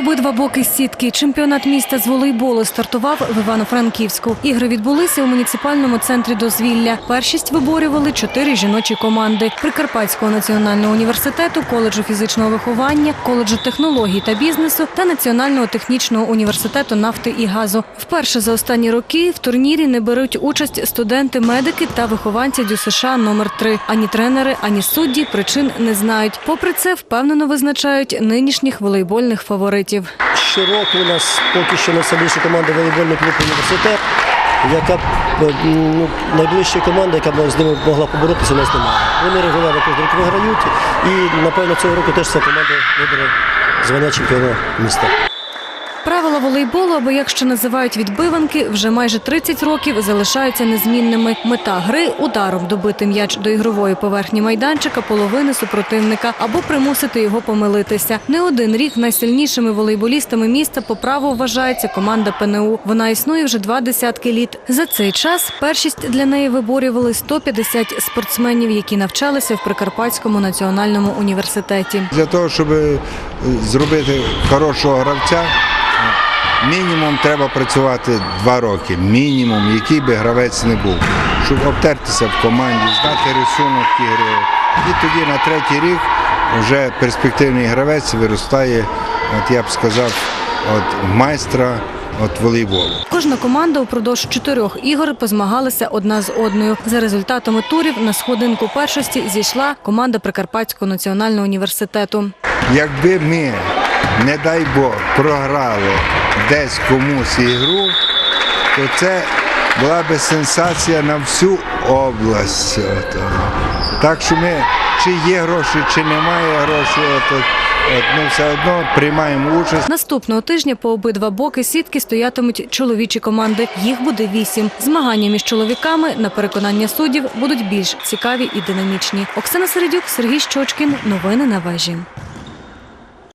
обидва боки сітки. Чемпіонат міста з волейболу стартував в Івано-Франківську. Ігри відбулися у муніципальному центрі дозвілля. Першість виборювали чотири жіночі команди Прикарпатського національного університету, коледжу фізичного виховання, коледжу технологій та бізнесу та Національного технічного університету нафти і газу. Вперше за останні роки в турнірі не беруть участь студенти-медики та вихованці ДЮСШ номер 3 Ані тренери, ані судді причин не знають. Попри це, впевнено визначають нинішніх волейбольних фаворитів. Щороку у нас поки що найсильніша команда волейбольний клуб університет, яка е, ну, найближча команда, яка б з ними могла поборотися, у нас немає. Вони регулярно кожен рік виграють, і напевно цього року теж ця команда вибере звання чемпіона міста. Правила волейболу, або як ще називають відбиванки, вже майже 30 років залишаються незмінними. Мета гри ударом добити м'яч до ігрової поверхні майданчика половини супротивника або примусити його помилитися. Не один рік найсильнішими волейболістами міста по праву вважається команда ПНУ. Вона існує вже два десятки літ. За цей час першість для неї виборювали 150 спортсменів, які навчалися в Прикарпатському національному університеті. Для того, щоб е, зробити хорошого гравця, мінімум треба працювати два роки. Мінімум, який би гравець не був, щоб обтертися в команді, знати рисунок ігри. І тоді на третій рік вже перспективний гравець виростає, от я б сказав, от майстра от волейболу. Кожна команда упродовж чотирьох ігор позмагалася одна з одною. За результатами турів на сходинку першості зійшла команда Прикарпатського національного університету. Якби ми, не дай Бог, програли десь комусь ігру, то це була би сенсація на всю область. От. Так що ми, чи є гроші, чи немає грошей, от, от, ми все одно приймаємо участь. Наступного тижня по обидва боки сітки стоятимуть чоловічі команди. Їх буде вісім. Змагання між чоловіками, на переконання суддів, будуть більш цікаві і динамічні. Оксана Середюк, Сергій Щочкін. Новини на вежі.